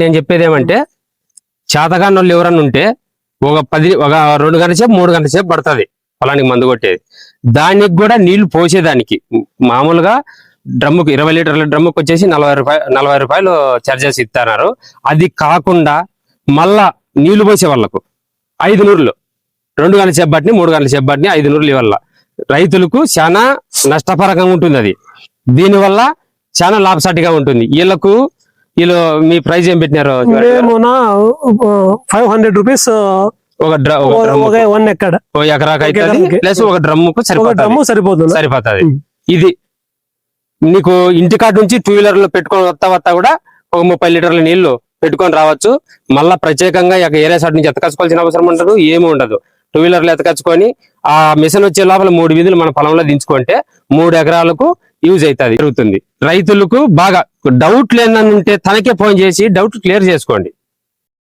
నేను చెప్పేది ఏమంటే చేతగాని వాళ్ళు ఎవరన్నా ఉంటే ఒక పది ఒక రెండు గంటల సేపు మూడు గంటల సేపు పడుతుంది పొలానికి మందు కొట్టేది. దానికి కూడా నీళ్ళు పోసేదానికి. మామూలుగా డ్రమ్ముకు ఇరవై లీటర్ల డ్రమ్ముకు వచ్చేసి నలభై రూపాయలు నలభై రూపాయలు చార్జెస్ ఇస్తున్నారు అది కాకుండా మళ్ళా నీళ్ళు పోసే వాళ్ళకు ఐదు నూరులు. రెండు గంటల సేపు పట్టిని మూడు గంటల సేపు పట్టిని ఐదు నూరులు ఇవ్వాల. రైతులకు చాలా నష్టపరంగా ఉంటుంది అది. దీనివల్ల చాలా లాభసాటిగా ఉంటుంది. వీళ్ళకు వీళ్ళు మీ ప్రైస్ ఏం పెట్టినారు మేము ఫైవ్ హండ్రెడ్ రూపీస్ ఒక డ్ర- ఒక డ్రమ్ము ఒక వన్ ఎక్కడ. ఓ ఎకరాకు అయితే. ప్లస్ ఒక డ్రమ్ముకు ఒక సరిపోతుంది. డ్రమ్ము సరిపోతుంది. ఇది నీకు ఇంటికాడ నుంచి టూ వీలర్లు పెట్టుకొని వస్తా వస్తా కూడా ఒక ముప్పై లీటర్ల నీళ్ళు పెట్టుకొని రావచ్చు. మళ్ళా ప్రత్యేకంగా ఏరియా సైడ్ నుంచి ఎత్తకచ్చుకోవాల్సిన అవసరం ఉండదు ఏమీ ఉండదు. టూ వీలర్లు ఎత్తకచ్చుకొని ఆ మిషన్ వచ్చే లోపల మూడు వీధులు మన పొలంలో దించుకుంటే మూడు ఎకరాలకు యూజ్ అవుతుంది జరుగుతుంది రైతులకు బాగా డౌట్ లేదని ఉంటే తనకే ఫోన్ చేసి డౌట్ క్లియర్ చేసుకోండి.